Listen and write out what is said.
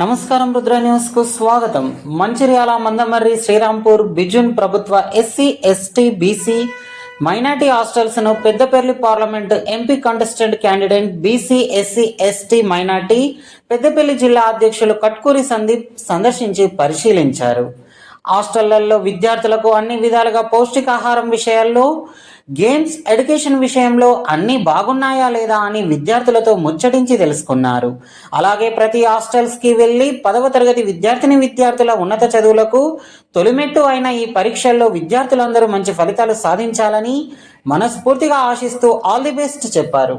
నమస్కారం రుద్ర న్యూస్కు స్వాగతం. మంచిర్యాల మందమర్రి శ్రీరాంపూర్ బిజున్ ప్రభుత్వ SC ST BC minority హాస్టల్స్ను Peddapalli parliament MP contestant candidate BC SC ST minority Peddapalli జిల్లా అధ్యక్షులు కట్కూరి సందీప్ సందర్శించి పరిశీలించారు. హాస్టళ్ళలో విద్యార్థులకు అన్ని విధాలుగా పౌష్టికాహారం విషయాల్లో గేమ్స్ ఎడ్యుకేషన్ విషయంలో అన్నీ బాగున్నాయా లేదా అని విద్యార్థులతో ముచ్చటించి తెలుసుకున్నారు. అలాగే ప్రతి హాస్టల్స్కి వెళ్ళి పదవ తరగతి విద్యార్థిని విద్యార్థుల ఉన్నత చదువులకు తొలిమెట్టు అయిన ఈ పరీక్షల్లో విద్యార్థులందరూ మంచి ఫలితాలు సాధించాలని మనస్ఫూర్తిగా ఆశిస్తూ ఆల్ ది బెస్ట్ చెప్పారు.